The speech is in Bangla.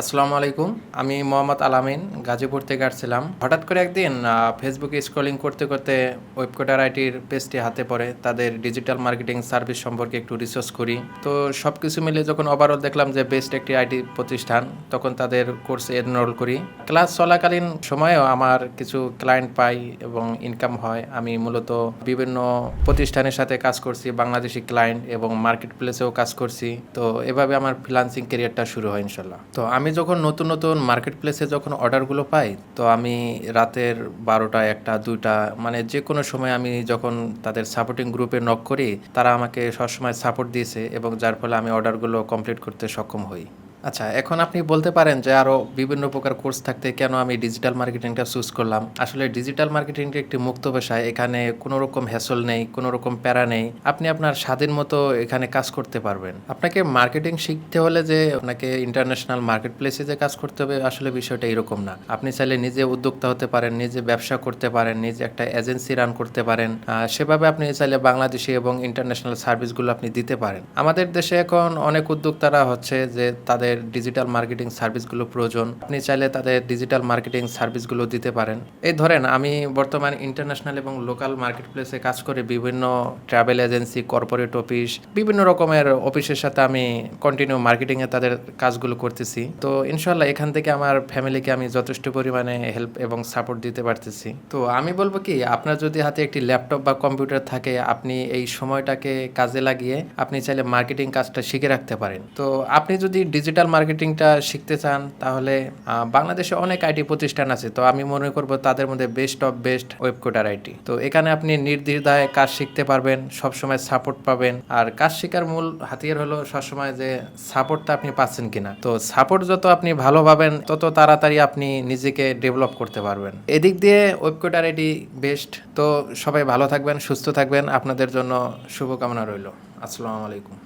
আসসালামু আলাইকুম। আমি মোহাম্মদ আলামিন, গাজীপুর থেকে আসছিলাম। হঠাৎ করে একদিন ফেসবুকে স্ক্রলিং করতে করতে ওয়েবকোটার আইটির পেজটি হাতে পড়ে। তাদের ডিজিটাল মার্কেটিং সার্ভিস সম্পর্কে একটু রিসার্চ করি। তো সব কিছু মিলে যখন ওভারঅল দেখলাম যে বেস্ট একটি আইটি প্রতিষ্ঠান, তখন তাদের কোর্সে এনরোল করি। ক্লাস চলাকালীন সময়েও আমার কিছু ক্লায়েন্ট পাই এবং ইনকাম হয়। আমি মূলত বিভিন্ন প্রতিষ্ঠানের সাথে কাজ করছি, বাংলাদেশি ক্লায়েন্ট এবং মার্কেট প্লেসেও কাজ করছি। তো এভাবে আমার ফ্রিলান্সিং কেরিয়ারটা শুরু হয় ইনশাল্লাহ। তো আমি যখন নতুন নতুন মার্কেট প্লেসে যখন অর্ডারগুলো পাই, তো আমি রাতের বারোটা, একটা, দুইটা মানে যে কোনো সময় আমি যখন তাদের সাপোর্টিং গ্রুপে নক করি, তারা আমাকে সবসময় সাপোর্ট দিয়েছে এবং যার ফলে আমি অর্ডারগুলো কমপ্লিট করতে সক্ষম হই। আচ্ছা এখন আপনি বলতে পারেন যে আরও বিভিন্ন প্রকার কোর্স থাকতে কেন আমি ডিজিটাল মার্কেটিংটা চুজ করলাম। আসলে ডিজিটাল মার্কেটিংটা একটি মুক্ত পেশায়, এখানে কোনো রকম হ্যাসল নেই, কোনো রকম প্যারা নেই। আপনি আপনার স্বাধীন মতো এখানে কাজ করতে পারবেন। আপনাকে মার্কেটিং শিখতে হলে যে আপনাকে ইন্টারন্যাশনাল মার্কেট প্লেসে যে কাজ করতে হবে, আসলে বিষয়টা এরকম না। আপনি চাইলে নিজে উদ্যোক্তা হতে পারেন, নিজে ব্যবসা করতে পারেন, নিজে একটা এজেন্সি রান করতে পারেন। সেভাবে আপনি চাইলে বাংলাদেশি এবং ইন্টারন্যাশনাল সার্ভিসগুলো আপনি দিতে পারেন। আমাদের দেশে এখন অনেক উদ্যোক্তারা হচ্ছে যে তাদের ডিজিটাল মার্কেটিং সার্ভিসগুলো প্রয়োজন। আপনি চাইলে তাদের ডিজিটাল মার্কেটিং সার্ভিসগুলো দিতে পারেন। এই ধরেন, আমি বর্তমান ইন্টারন্যাশনাল এবং লোকাল মার্কেট প্লেসে কাজ করে, বিভিন্ন ট্রাভেল এজেন্সি কর্পোরেট অফিস বিভিন্ন রকমের অফিসের সাথে আমি কন্টিনিউ মার্কেটিংয়ে তাদের কাজগুলো করতেছি। তো ইনশাল্লাহ এখান থেকে আমার ফ্যামিলিকে আমি যথেষ্ট পরিমাণে হেল্প এবং সাপোর্ট দিতে পারতেছি। তো আমি বলব কি, আপনার যদি হাতে একটি ল্যাপটপ বা কম্পিউটার থাকে, আপনি এই সময়টাকে কাজে লাগিয়ে আপনি চাইলে মার্কেটিং কাজটা শিখে রাখতে পারেন। তো আপনি যদি ডিজিটাল মার্কেটিংটা শিখতে চান, তাহলে বাংলাদেশে অনেক আইটি প্রতিষ্ঠান আছে। তো আমি মনে করব তাদের মধ্যে বেস্ট অফ বেস্ট ওয়েবকোটার আইটি তো এখানে আপনি নির্দ্বিধায় কাজ শিখতে পারবেন, সবসময় সাপোর্ট পাবেন। আর কাজ শেখার মূল হাতিয়ার হলো সবসময় যে সাপোর্টটা আপনি পাচ্ছেন কিনা। তো সাপোর্ট যত আপনি ভালো পাবেন, তত তাড়াতাড়ি আপনি নিজেকে ডেভেলপ করতে পারবেন। এদিক দিয়ে ওয়েবকোটার আইটি বেস্ট তো সবাই ভালো থাকবেন, সুস্থ থাকবেন। আপনাদের জন্য শুভকামনা রইল। আসসালামু আলাইকুম।